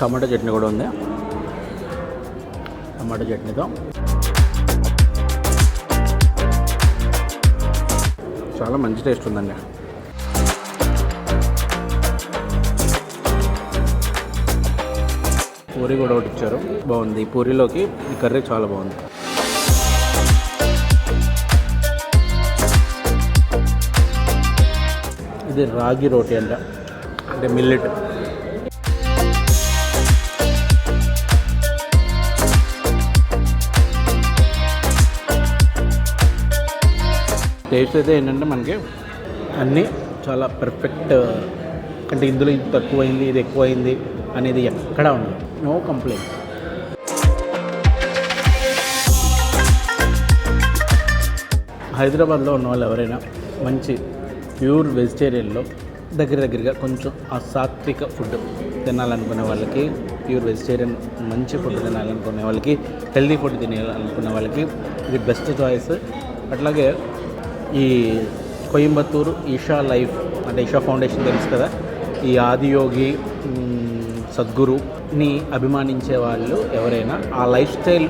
టమాటా చట్నీ కూడా ఉంది. టమాటా చట్నీతో. చాలా మంచి టేస్ట్ ఉందండి. పూరి కూడా ఒకటి ఇచ్చారు. బాగుంది. ఈ పూరిలోకి ఈ కర్రీ చాలా బాగుంది. ఇది రాగి రోటీ అంట. అంటే మిల్లెట్ టేస్ట్ అయితే ఏంటంటే మనకి అన్నీ చాలా పర్ఫెక్ట్ అంటే ఇందులో ఇది తక్కువైంది ఇది ఎక్కువైంది అనేది ఎక్కడా ఉండదు. నో కంప్లైంట్ హైదరాబాద్లో ఉన్న వాళ్ళు ఎవరైనా మంచి ప్యూర్ వెజిటేరియన్లో దగ్గర దగ్గరగా కొంచెం ఆ సాత్విక ఫుడ్ తినాలనుకునే వాళ్ళకి ప్యూర్ వెజిటేరియన్ మంచి ఫుడ్ తినాలనుకునే వాళ్ళకి హెల్దీ ఫుడ్ తినాలనుకునే వాళ్ళకి ఇది బెస్ట్ చాయిస్ అట్లాగే ఈ కోయంబత్తూరు ఈషా లైఫ్ అంటే ఈషా ఫౌండేషన్ తెలుసు కదా? ఈ ఆదియోగి సద్గురుని అభిమానించే వాళ్ళు ఎవరైనా ఆ లైఫ్ స్టైల్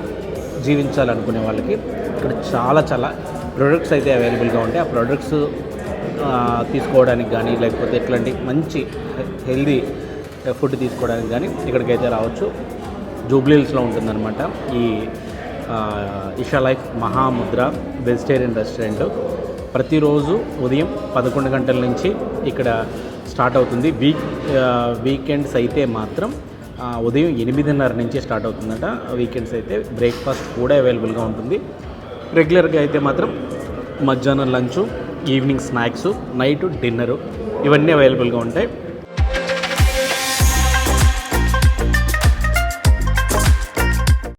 జీవించాలనుకునే వాళ్ళకి ఇక్కడ చాలా చాలా ప్రొడక్ట్స్ అయితే అవైలబుల్గా ఉంటాయి. ఆ ప్రొడక్ట్స్ తీసుకోవడానికి కానీ లేకపోతే ఇట్లాంటి మంచి హెల్దీ ఫుడ్ తీసుకోవడానికి కానీ ఇక్కడికైతే రావచ్చు. జూబ్లీల్స్లో ఉంటుందన్నమాట. ఈ Isha life Mahamudra vegetarian restaurant. ప్రతిరోజు ఉదయం పదకొండు గంటల నుంచి ఇక్కడ స్టార్ట్ అవుతుంది. వీక్ వీకెండ్స్ అయితే మాత్రం ఉదయం ఎనిమిదిన్నర నుంచి స్టార్ట్ అవుతుందట. వీకెండ్స్ అయితే బ్రేక్ఫాస్ట్ కూడా అవైలబుల్గా ఉంటుంది. రెగ్యులర్గా అయితే మాత్రం మధ్యాహ్నం lunch evening snacks night dinner ఇవన్నీ అవైలబుల్గా ఉంటాయి.